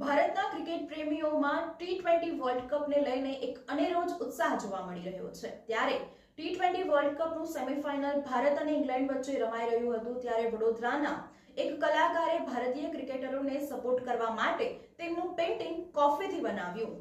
ભારતના ક્રિકેટ પ્રેમીઓમાં T twenty world કપને લઈને એક અનેરો જ ઉત્સાહ જોવા મળી રહ્યો છે. ત્યારે ટી ટ્વેન્ટી વર્લ્ડ કપનું સેમીફાઇનલ ભારત અને ઇંગ્લેન્ડ વચ્ચે રમાઈ રહ્યું હતું ત્યારે વડોદરાના એક કલાકારે ભારતીય ક્રિકેટરોને સપોર્ટ કરવા માટે તેમનું પેઇન્ટિંગ કોફીથી બનાવ્યું.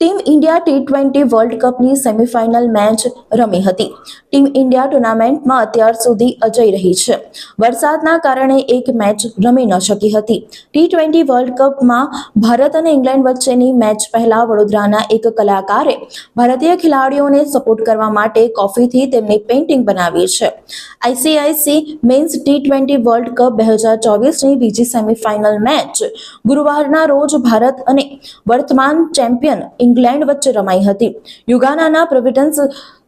Team India T twenty world કપની semifinal match રમી હતી. ટીમ ઇન્ડિયા ટુર્નામેન્ટમાં અત્યાર સુધી અજય રહી છે. વરસાદના કારણે એક મેચ રમી ન શકી હતી. ટી ટ્વેન્ટી વર્લ્ડ કપમાં ભારત અને ઇંગ્લેન્ડ વચ્ચેની મેચ પહેલા વડોદરાના એક કલાકારે ભારતીય ખેલાડીઓને સપોર્ટ કરવા માટે કોફીથી તેમની પેઇન્ટિંગ બનાવી છે. ICC men's T twenty world cup બે હજાર ચોવીસની બીજી સેમીફાઇનલ મેચ ગુરુવારના રોજ ભારત અને વર્તમાન ચેમ્પિયન ઇંગ્લેન્ડ વચ્ચે રમાઈ હતી. યુગાનાના પ્રોવિડન્સ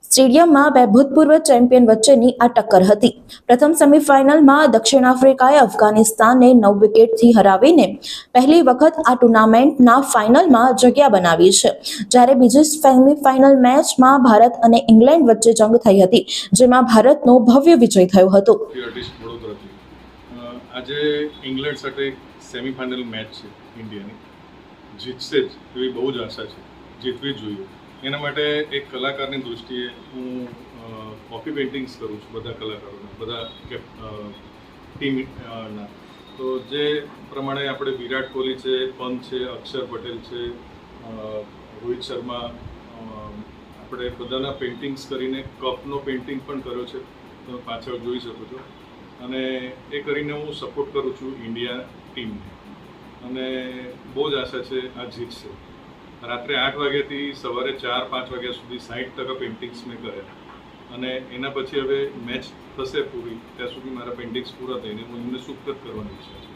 સ્ટેડિયમમાં બે ભૂતપૂર્વ ચેમ્પિયન વચ્ચેની આ ટક્કર હતી. પ્રથમ સેમીફાઇનલમાં દક્ષિણ આફ્રિકાએ અફઘાનિસ્તાનને નવ વિકેટથી હરાવીને પહેલી વખત આ ટુર્નામેન્ટના ફાઇનલમાં જગ્યા બનાવી છે. જ્યારે બીજી સેમીફાઇનલ મેચમાં ભારત અને ઇંગ્લેન્ડ વચ્ચે જંગ થઈ હતી, જેમાં ભારતનો ભવ્ય વિજય થયો હતો. આજે ઇંગ્લેન્ડ સાથે સેમીફાઇનલ મેચ છે ઇન્ડિયાની. જીતશે જ એવી બહુ જ આશા છે. જીતવી જોઈએ એના માટે એક કલાકારની દૃષ્ટિએ હું કોફી પેઇન્ટિંગ્સ કરું છું બધા કલાકારોના, બધા કેપ ટીમ ના. તો જે પ્રમાણે આપણે વિરાટ કોહલી છે, પંત છે, અક્ષર પટેલ છે રોહિત શર્મા આપણે બધાના પેઇન્ટિંગ્સ કરીને કપનો પેઇન્ટિંગ પણ કર્યો છે, તમે પાછળ જોઈ શકો છો. અને એ કરીને હું સપોર્ટ કરું છું ઇન્ડિયા ટીમને અને બહુ જ આશા છે આ જીતશે. રાત્રે આઠ વાગ્યાથી સવારે ચાર, પાંચ વાગ્યા સુધી સાઠ ટકા પેઇન્ટિંગ્સ મેં કર્યા. અને એના પછી હવે મેચ થશે પૂરી, ત્યાં સુધી મારા પેઇન્ટિંગ્સ પૂરા થઈને હું એમને સુખદ કરવાની ઈચ્છા છે.